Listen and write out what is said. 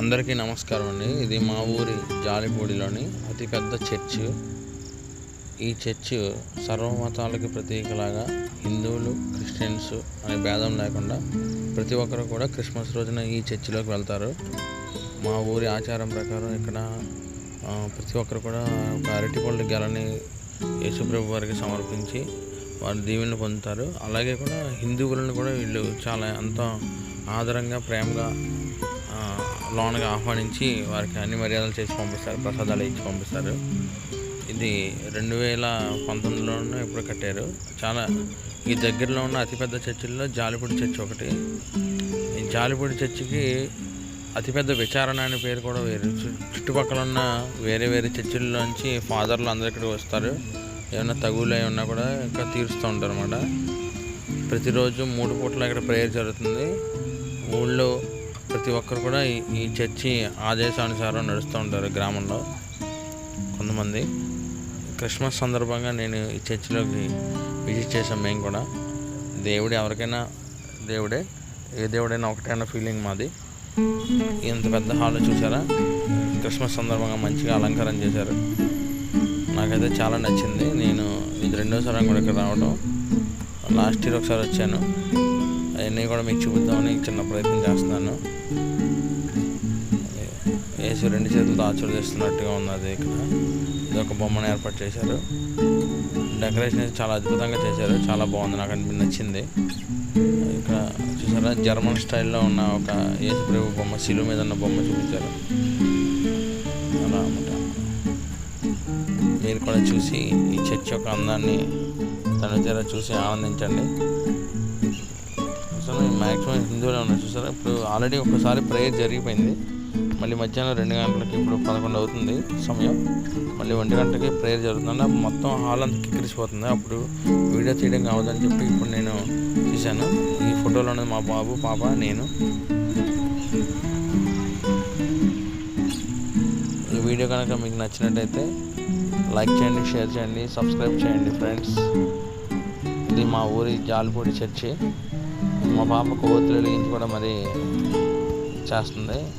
అందరికీ నమస్కారం అండి. ఇది మా ఊరి జాలిపూడిలోని అతిపెద్ద చర్చ్. ఈ చర్చ్ సర్వమతాలకి ప్రతీకలాగా హిందువులు క్రిస్టియన్స్ అనే భేదం లేకుండా ప్రతి ఒక్కరు కూడా క్రిస్మస్ రోజున ఈ చర్చిలోకి వెళ్తారు. మా ఊరి ఆచారం ప్రకారం ఇక్కడ ప్రతి ఒక్కరు కూడా ఒక అరటిపళ్ళు గెలని యేసుప్రభు వారికి సమర్పించి వారి దీవెనలు పొందుతారు. అలాగే కూడా హిందువులను కూడా వీళ్ళు చాలా ఎంతో ఆదరంగా ప్రేమగా లోనగా ఆహ్వానించి వారికి అన్ని మర్యాదలు చేసి పంపిస్తారు ప్రసాదాలు ఇచ్చి పంపిస్తారు. ఇది రెండు వేల పంతొమ్మిదిలోనే ఇప్పుడు కట్టారు. చాలా ఈ దగ్గరలో ఉన్న అతిపెద్ద చర్చిల్లో జాలిపూడి చర్చ్ ఒకటి. ఈ జాలిపూడి చర్చికి అతిపెద్ద విచారణ అనే పేరు కూడా వేరు. చుట్టుపక్కల ఉన్న వేరే వేరే చర్చిల్లోంచి ఫాదర్లు అందరు ఇక్కడికి వస్తారు. ఏమైనా తగులు అయి ఉన్నా కూడా ఇంకా తీరుస్తూ ఉంటారు అన్నమాట ప్రతిరోజు మూడు పూట్ల ఇక్కడ ప్రేయర్ జరుగుతుంది. ఊళ్ళో ప్రతి ఒక్కరు కూడా ఈ చర్చి ఆదేశానుసారం నడుస్తూ ఉంటారు గ్రామంలో కొంతమంది. క్రిస్మస్ సందర్భంగా నేను ఈ చర్చిలోకి విజిట్ చేసాం మేము కూడా. దేవుడు ఎవరికైనా దేవుడే ఏ దేవుడైనా ఒకటే అన్న ఫీలింగ్ మాది. ఇంత పెద్ద హాల్ చూసారా? క్రిస్మస్ సందర్భంగా మంచిగా అలంకారం చేశారు. నాకైతే చాలా నచ్చింది. నేను ఇది రెండోసారి కూడా ఇక్కడ రావడం లాస్ట్ ఇయర్ ఒకసారి వచ్చాను. అవన్నీ కూడా మీకు చూపిద్దామని చిన్న ప్రయత్నం చేస్తున్నాను. వేసి రెండు చేతులతో ఆచరిస్తున్నట్టుగా ఉన్నది ఇక్కడ. ఇది ఒక బొమ్మను ఏర్పాటు చేశారు. డెకరేషన్ చాలా అద్భుతంగా చేశారు. చాలా బాగుంది నాకు అనిపి నచ్చింది. ఇక్కడ చూసారా? జర్మన్ స్టైల్లో ఉన్న ఒక యేసుప్రభు బొమ్మ శిలువ మీద ఉన్న బొమ్మ చూపించారు. అలా అనమాట మీరు కూడా చూసి ఈ చర్చ్ యొక్క అందాన్ని తన చూసి ఆనందించండి. అసలు మ్యాక్సిమం హిందువులే ఉన్నారు చూసారా? ఇప్పుడు ఆల్రెడీ ఒకసారి ప్రేయర్ జరిగిపోయింది. మళ్ళీ మధ్యాహ్నం రెండు గంటలకి ఇప్పుడు పదకొండు అవుతుంది సమయం. మళ్ళీ ఒంటి గంటకి ప్రేయర్ జరుగుతుంది మొత్తం హాల్ అంతా కిక్కిరిసిపోతుంది. అప్పుడు వీడియో తీయడం కావద్దని చెప్పి ఇప్పుడు నేను తీశాను. ఈ ఫోటోలో ఉన్నది మా బాబు పాప నేను. ఈ వీడియో కనుక మీకు నచ్చినట్టయితే లైక్ చేయండి షేర్ చేయండి సబ్స్క్రైబ్ చేయండి ఫ్రెండ్స్ ఇది మా ఊరి జాలిపూడి చర్చి. మా పాప కొవ్వొత్తులు వెలిగించుకోవడం అది మరి చేస్తుంది.